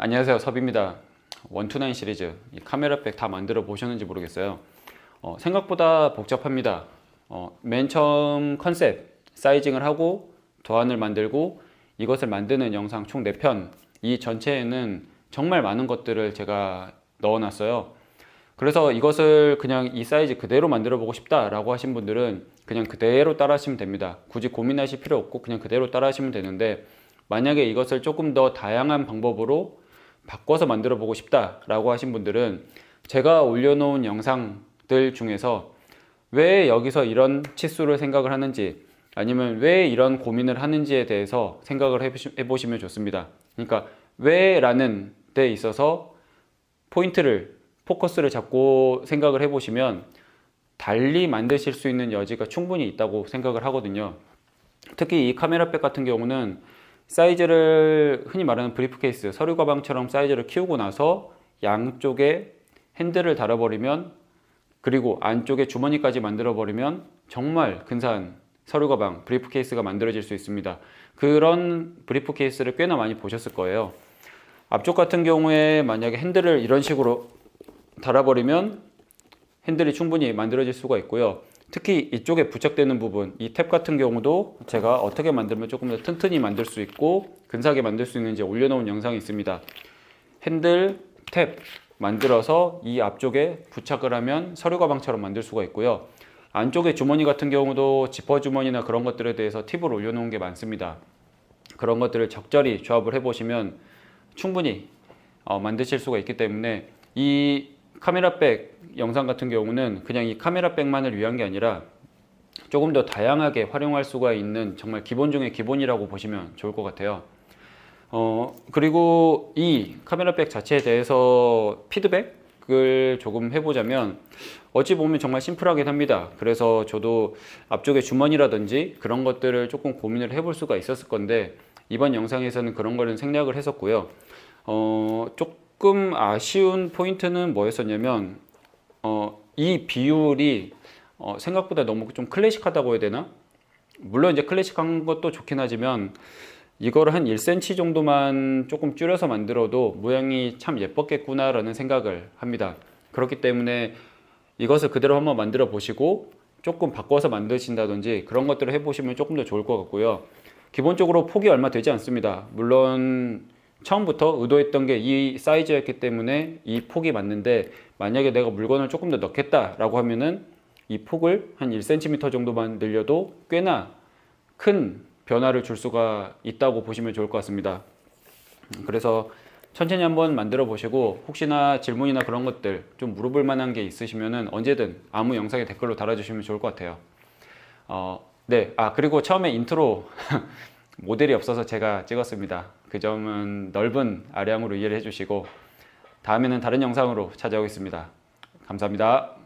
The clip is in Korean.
안녕하세요. 섭입니다. 원투나인 시리즈. 이 카메라백 다 만들어 보셨는지 모르겠어요. 어, 생각보다 복잡합니다. 어, 맨 처음 컨셉 사이징을 하고 도안을 만들고 이것을 만드는 영상 총 4편. 이 전체에는 정말 많은 것들을 제가 넣어놨어요. 그래서 이것을 그냥 이 사이즈 그대로 만들어 보고 싶다 라고 하신 분들은 그냥 그대로 따라 하시면 됩니다. 굳이 고민하실 필요 없고 그냥 그대로 따라 하시면 되는데 만약에 이것을 조금 더 다양한 방법으로 바꿔서 만들어 보고 싶다라고 하신 분들은 제가 올려놓은 영상들 중에서 왜 여기서 이런 치수를 생각을 하는지 아니면 왜 이런 고민을 하는지에 대해서 생각을 해보시- 해보시면 좋습니다. 그러니까 왜 라는 데 있어서 포인트를 포커스를 잡고 생각을 해보시면 달리 만드실 수 있는 여지가 충분히 있다고 생각을 하거든요. 특히 이 카메라백 같은 경우는 사이즈를 흔히 말하는 브리프케이스 서류 가방처럼 사이즈를 키우고 나서 양쪽에 핸들을 달아버리면 그리고 안쪽에 주머니까지 만들어 버리면 정말 근사한 서류 가방 브리프케이스가 만들어질 수 있습니다. 그런 브리프케이스를 꽤나 많이 보셨을 거예요. 앞쪽 같은 경우에 만약에 핸들을 이런 식으로 달아버리면 핸들이 충분히 만들어질 수가 있고요. 특히 이쪽에 부착되는 부분, 이 탭 같은 경우도 제가 어떻게 만들면 조금 더 튼튼히 만들 수 있고 근사하게 만들 수 있는지 올려놓은 영상이 있습니다. 핸들, 탭 만들어서 이 앞쪽에 부착을 하면 서류 가방처럼 만들 수가 있고요. 안쪽에 주머니 같은 경우도 지퍼 주머니나 그런 것들에 대해서 팁을 올려놓은 게 많습니다. 그런 것들을 적절히 조합을 해보시면 충분히 어, 만드실 수가 있기 때문에 이 카메라백 영상 같은 경우는 그냥 이 카메라백만을 위한 게 아니라 조금 더 다양하게 활용할 수가 있는 정말 기본 중의 기본이라고 보시면 좋을 것 같아요. 어, 그리고 이 카메라백 자체에 대해서 피드백을 조금 해보자면 어찌 보면 정말 심플하긴 합니다. 그래서 저도 앞쪽에 주머니라든지 그런 것들을 조금 고민을 해볼 수가 있었을 건데 이번 영상에서는 그런 거는 생략을 했었고요. 어, 조금 아쉬운 포인트는 뭐였었냐면 어, 이 비율이 어, 생각보다 너무 좀 클래식하다고 해야 되나? 물론 이제 클래식한 것도 좋긴 하지만 이거를 한 1cm 정도만 조금 줄여서 만들어도 모양이 참 예뻤겠구나라는 생각을 합니다. 그렇기 때문에 이것을 그대로 한번 만들어 보시고 조금 바꿔서 만드신다든지 그런 것들을 해보시면 조금 더 좋을 것 같고요. 기본적으로 폭이 얼마 되지 않습니다. 물론 처음부터 의도했던 게 이 사이즈였기 때문에 이 폭이 맞는데 만약에 내가 물건을 조금 더 넣겠다라고 하면은 이 폭을 한 1cm 정도만 늘려도 꽤나 큰 변화를 줄 수가 있다고 보시면 좋을 것 같습니다. 음, 그래서 천천히 한번 만들어 보시고 혹시나 질문이나 그런 것들 좀 물어볼 만한 게 있으시면은 언제든 아무 영상에 댓글로 달아주시면 좋을 것 같아요. 어, 네. 아, 그리고 처음에 인트로 모델이 없어서 제가 찍었습니다. 그 점은 넓은 아량으로 이해를 해주시고 다음에는 다른 영상으로 찾아오겠습니다. 감사합니다.